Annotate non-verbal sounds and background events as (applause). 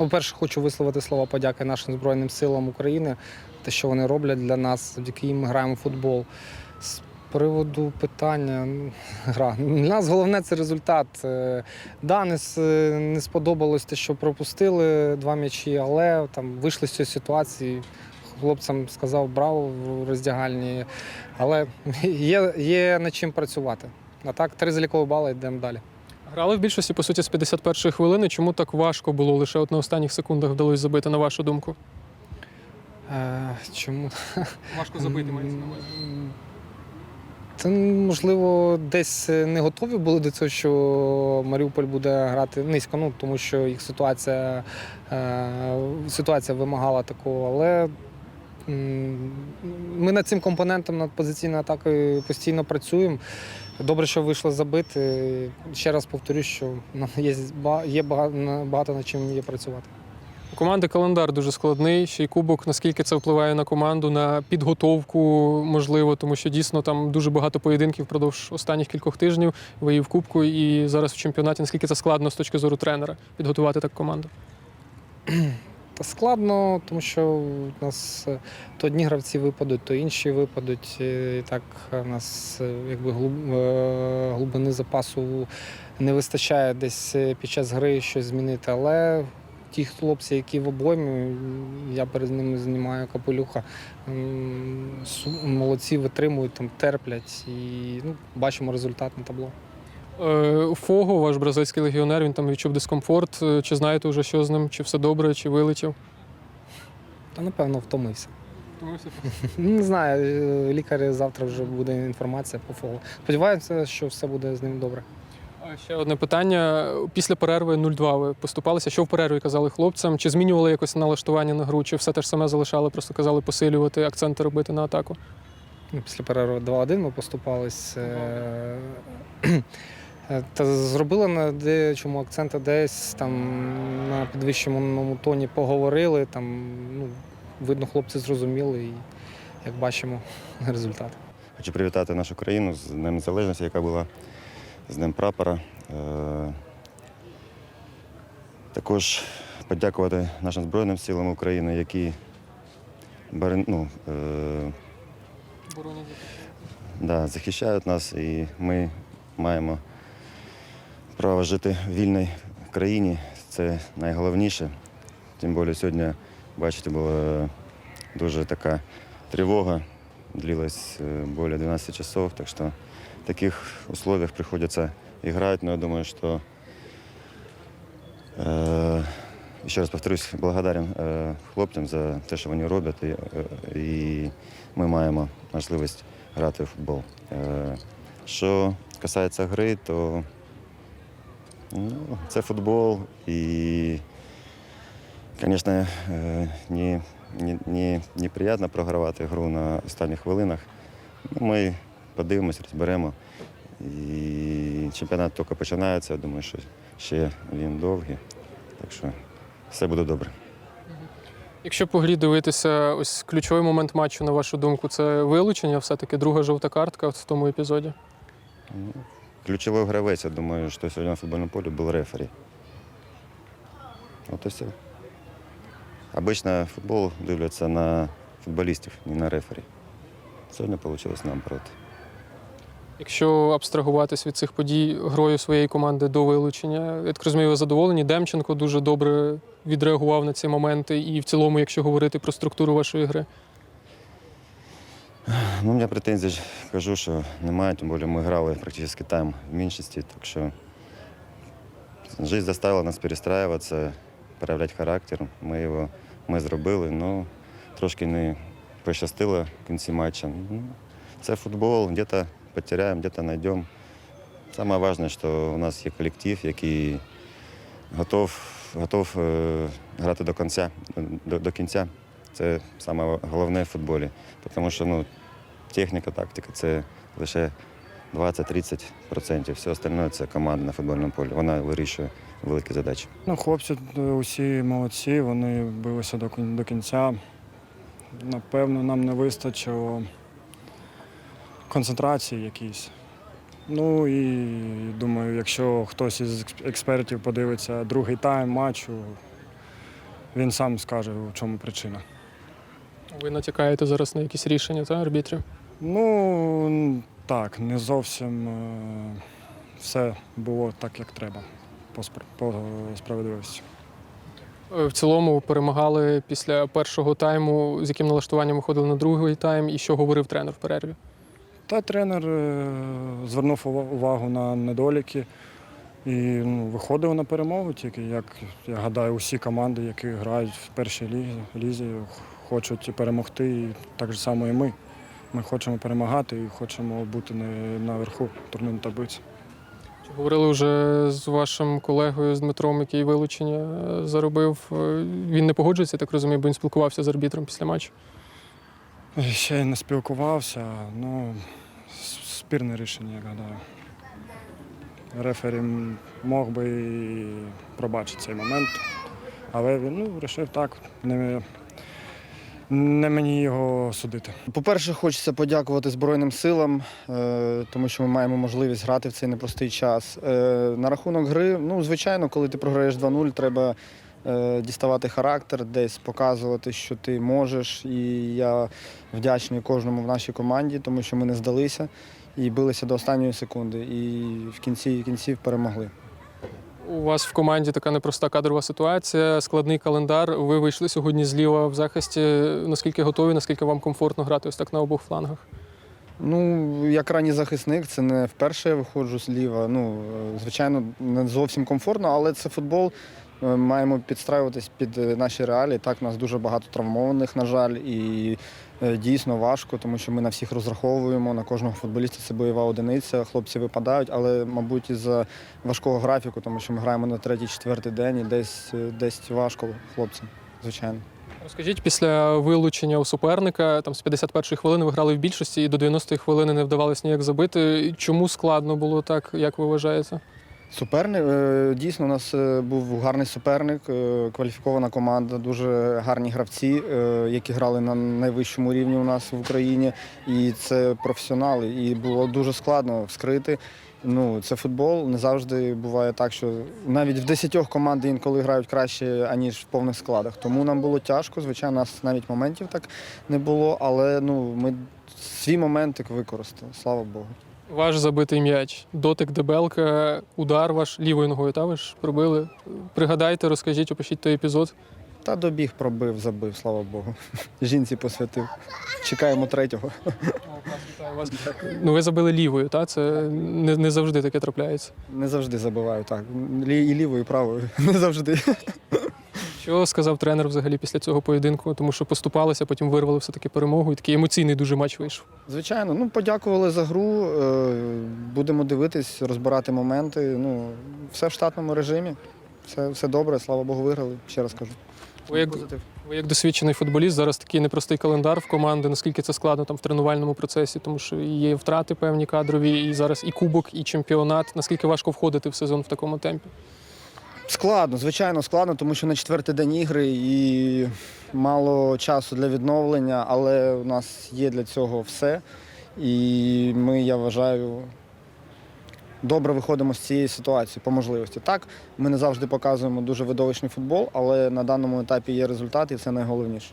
По-перше, хочу висловити слова подяки нашим Збройним силам України, те, що вони роблять для нас, завдяки їм ми граємо в футбол. З приводу питання гра. Для нас головне це результат. Е, Да, не, не сподобалось те, що пропустили два м'ячі, але там вийшли з цієї ситуації. Хлопцям сказав браво в роздягальні, але є, є над чим працювати. А так, три залікові бали, йдемо далі. Грали в більшості, по суті, з 51-ї хвилини. Чому так важко було лише от на останніх секундах вдалося забити, на вашу думку? Е, чому? Важко М, Та можливо, десь не готові були до цього, що Маріуполь буде грати низько, ну тому що їх ситуація, е, ситуація вимагала такого. Але м, ми над цим компонентом над позиційною атакою постійно працюємо. Добре, що вийшло забити. Ще раз повторюю, що є, є багато, над чим є працювати. У команди календар дуже складний, ще й кубок. Наскільки це впливає на команду, на підготовку, можливо, тому що дійсно там дуже багато поєдинків впродовж останніх кількох тижнів. Ви і в кубку, і зараз в чемпіонаті. Наскільки це складно з точки зору тренера підготувати так команду? Складно, тому що у нас е, то одні гравці випадуть, то інші випадуть. І так у нас е, якби е, глибини запасу не вистачає десь під час гри щось змінити. Але ті хлопці, які в обоймі, я перед ними знімаю капелюха, молодці витримують, там, терплять і ну, бачимо результат на табло. Е, Фого, ваш бразильський легіонер, він там відчув дискомфорт. Е, Чи знаєте вже, що з ним? Чи все добре, чи вилетів? Та напевно втомився. Ну, Не знаю, е, лікар завтра вже буде інформація по фолу. Сподіваюся, що все буде з ним добре. А Ще одне питання. Після перерви 0-2 ви поступалися. Що в перерві казали хлопцям? Чи змінювали якось налаштування на гру, чи все те ж саме залишали, просто казали посилювати, акценти робити на атаку? Ну, Після перерви 2-1 ми поступались. (clears throat) (clears throat) е, Та зробили на деячому акценти десь там на підвищеному тоні поговорили. Там, ну, видно, хлопці зрозуміли і, як бачимо, (laughs) результат. Хочу привітати нашу країну з Днем Незалежності, яка була з Днем прапора. Е, Також подякувати нашим Збройним силам України, які ну, е, да, захищають нас, і ми маємо право жити в вільній країні. Це найголовніше. Тим більше сьогодні, бачите, була дуже така тривога, длилась э, более 12 часов, так что в таких условиях приходится играть, но я думаю, что э, еще раз повторюсь, благодарен э, хлопцям за те, що вони роблять, і, е, і ми маємо можливість грати в футбол. Е, що касається гри, то ну, це футбол і, звісно, не не, не, неприємно програвати гру на останніх хвилинах. Ну, ми подивимось, розберемо. І чемпіонат тільки починається. Я думаю, що ще він довгий. Так що все буде добре. Якщо по грі дивитися, ось ключовий момент матчу, на вашу думку, це вилучення, все-таки друга жовта картка в тому епізоді. Ключовий гравець, я думаю, що сьогодні на футбольному полі був рефері. От і. Обично футбол дивляться на футболістів, не на рефері. Сьогодні вийшло наоборот. Якщо абстрагуватись від цих подій грою своєї команди до вилучення, я так розумію, задоволені. Демченко дуже добре відреагував на ці моменти, і в цілому, якщо говорити про структуру вашої гри. Ну, у мене претензій кажу, що немає, тим більше ми грали практично там в меншості, так що життя заставила нас перестраюватися, проявляти характер. Ми його ми зробили, ну трошки не пощастило в кінці матчу. Ну, це футбол, десь потеряємо, десь знайдемо. Саме важливе, що у нас є колектив, який готов, готов е, грати до кінця. До, до кінця. Це саме головне в футболі. Тому що ну, техніка, тактика це лише 20-30%. Все остальне це команда на футбольному полі. Вона вирішує великі задачі. Ну, хлопці усі молодці, вони билися до, до кінця. Напевно, нам не вистачило концентрації якійсь. Ну і думаю, якщо хтось із експертів подивиться другий тайм матчу, він сам скаже, у чому причина. Ви натякаєте зараз на якісь рішення та арбітрів? Ну так, не зовсім е, все було так, як треба по, справедливості. Е, В цілому перемагали після першого тайму, з яким налаштуванням виходили на другий тайм, і що говорив тренер в перерві. Та тренер е, звернув ува- увагу на недоліки і ну, виходив на перемогу тільки, як я гадаю, усі команди, які грають в першій лізі, хочуть перемогти. І так само і ми. Ми хочемо перемагати і хочемо бути на- наверху турнірної таблиці. Чи говорили вже з вашим колегою з Дмитром, який вилучення е, заробив? Е, Він не погоджується, я так розумію, бо він спілкувався з арбітром після матчу. Ще й не спілкувався, ну спірне рішення, я гадаю. Рефері мог би і пробачити цей момент, але він ну, вирішив так. Не, не мені його судити. По-перше, хочеться подякувати Збройним силам, е, тому що ми маємо можливість грати в цей непростий час. Е, На рахунок гри, ну, звичайно, коли ти програєш 2-0, треба е, діставати характер, десь показувати, що ти можеш. І я вдячний кожному в нашій команді, тому що ми не здалися і билися до останньої секунди. І в кінці кінців перемогли. У вас в команді така непроста кадрова ситуація, складний календар. Ви вийшли сьогодні зліва в захисті. Наскільки готові, наскільки вам комфортно грати ось так на обох флангах? Ну, як ранній захисник, це не вперше я виходжу зліва. Ну, звичайно, не зовсім комфортно, але це футбол. Е, Маємо підстраюватись під е, наші реалії. Так, у нас дуже багато травмованих, на жаль, і дійсно важко, тому що ми на всіх розраховуємо. На кожного футболіста це бойова одиниця. Хлопці випадають, але, мабуть, із-за важкого графіку, тому що ми граємо на третій-четвертий день і десь, е, десь важко хлопцям, звичайно. Розкажіть, після вилучення у суперника, там з 51-ї хвилини ви грали в більшості і до 90-ї хвилини не вдавалось ніяк забити. Чому складно було так, як ви вважаєте? Суперник е, дійсно у нас е, був гарний суперник, е, кваліфікована команда, дуже гарні гравці, які грали на найвищому рівні у нас в Україні. І це професіонали. І було дуже складно вскрити. Ну, це футбол. Не завжди буває так, що навіть в десятьох команди інколи грають краще, аніж в повних складах. Тому нам було тяжко. Звичайно, нас навіть моментів так не було, але ну, ми свій моментик використали, слава Богу. Ваш забитий м'яч, дотик дебелка, удар ваш лівою ногою, та ви ж пробили. Пригадайте, розкажіть, опишіть той епізод. Та добіг, пробив, забив, слава Богу. (laughs) Жінці посвятив. Чекаємо третього. Ну, ви забили лівою, та? Це не, не завжди таке трапляється. Не завжди забиваю, так. Лі- І лівою, і правою. (laughs) Не завжди. Що сказав тренер взагалі після цього поєдинку? Тому що поступалися, потім вирвали все-таки перемогу, і такий емоційний дуже матч вийшов. Звичайно, ну подякували за гру. е, Будемо дивитись, розбирати моменти. Ну, все в штатному режимі. Все, все добре, слава Богу, виграли. Ще раз кажу. Ви як, ви як досвідчений футболіст, зараз такий непростий календар в команди. Наскільки це складно там в тренувальному процесі, тому що є втрати певні кадрові, і зараз і кубок, і чемпіонат. Наскільки важко входити в сезон в такому темпі? Складно, звичайно, складно, тому що на четвертий день ігри і мало часу для відновлення, але у нас є для цього все. І ми, я вважаю, добре виходимо з цієї ситуації по можливості. Так, ми не завжди показуємо дуже видовищний футбол, але на даному етапі є результат, і це найголовніше.